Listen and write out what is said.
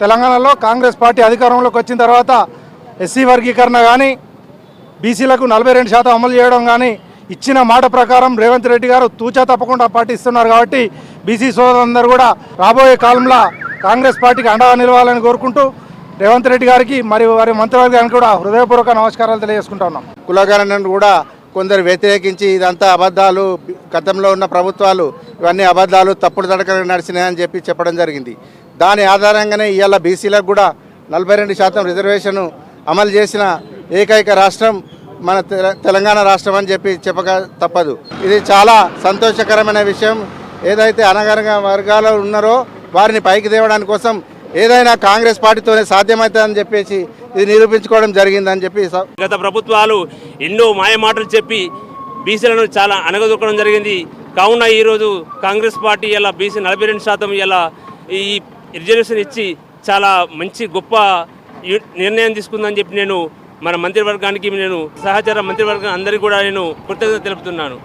తెలంగాణలో కాంగ్రెస్ పార్టీ అధికారంలోకి వచ్చిన తర్వాత ఎస్సీ వర్గీకరణ కానీ బీసీలకు నలభై రెండు శాతం అమలు చేయడం కానీ ఇచ్చిన మాట ప్రకారం రేవంత్ రెడ్డి గారు తూచా తప్పకుండా పాటిస్తున్నారు కాబట్టి బీసీ సోదరులందరూ కూడా రాబోయే కాలంలో కాంగ్రెస్ పార్టీకి అండగా నిలవాలని కోరుకుంటూ రేవంత్ రెడ్డి గారికి మరియు వారి మంత్రివర్గానికి కూడా హృదయపూర్వక నమస్కారాలు తెలియజేసుకుంటా ఉన్నాం. కులగణనను కూడా కొందరు వ్యతిరేకించి ఇదంతా అబద్ధాలు గతంలో ఉన్న ప్రభుత్వాలు ఇవన్నీ అబద్ధాలు తప్పుడు తడకలు నడిచినాయని చెప్పి చెప్పడం జరిగింది. దాని ఆధారంగానే ఇవాళ బీసీలకు కూడా నలభై రెండు శాతం రిజర్వేషను అమలు చేసిన ఏకైక రాష్ట్రం మన తెల- తెలంగాణ రాష్ట్రం అని చెప్పి చెప్పక తప్పదు. ఇది చాలా సంతోషకరమైన విషయం. ఏదైతే అనగనగా వర్గాలు ఉన్నారో వారిని పైకి తేవడానికి కోసం ఏదైనా కాంగ్రెస్ పార్టీతోనే సాధ్యమవుతుందని చెప్పేసి ఇది నిరూపించుకోవడం జరిగిందని చెప్పి గత ప్రభుత్వాలు ఎన్నో మాయమాటలు చెప్పి బీసీలను చాలా అనగదొక్కడం జరిగింది. కావున ఈరోజు కాంగ్రెస్ పార్టీ ఇలా బీసీ నలభై రెండు శాతం ఇలా ఈ రిజర్వేషన్ ఇచ్చి చాలా మంచి గొప్ప నిర్ణయం తీసుకుందని చెప్పి నేను మన మంత్రివర్గానికి నేను సహచర మంత్రివర్గం అందరికీ కూడా నేను కృతజ్ఞత తెలుపుతున్నాను.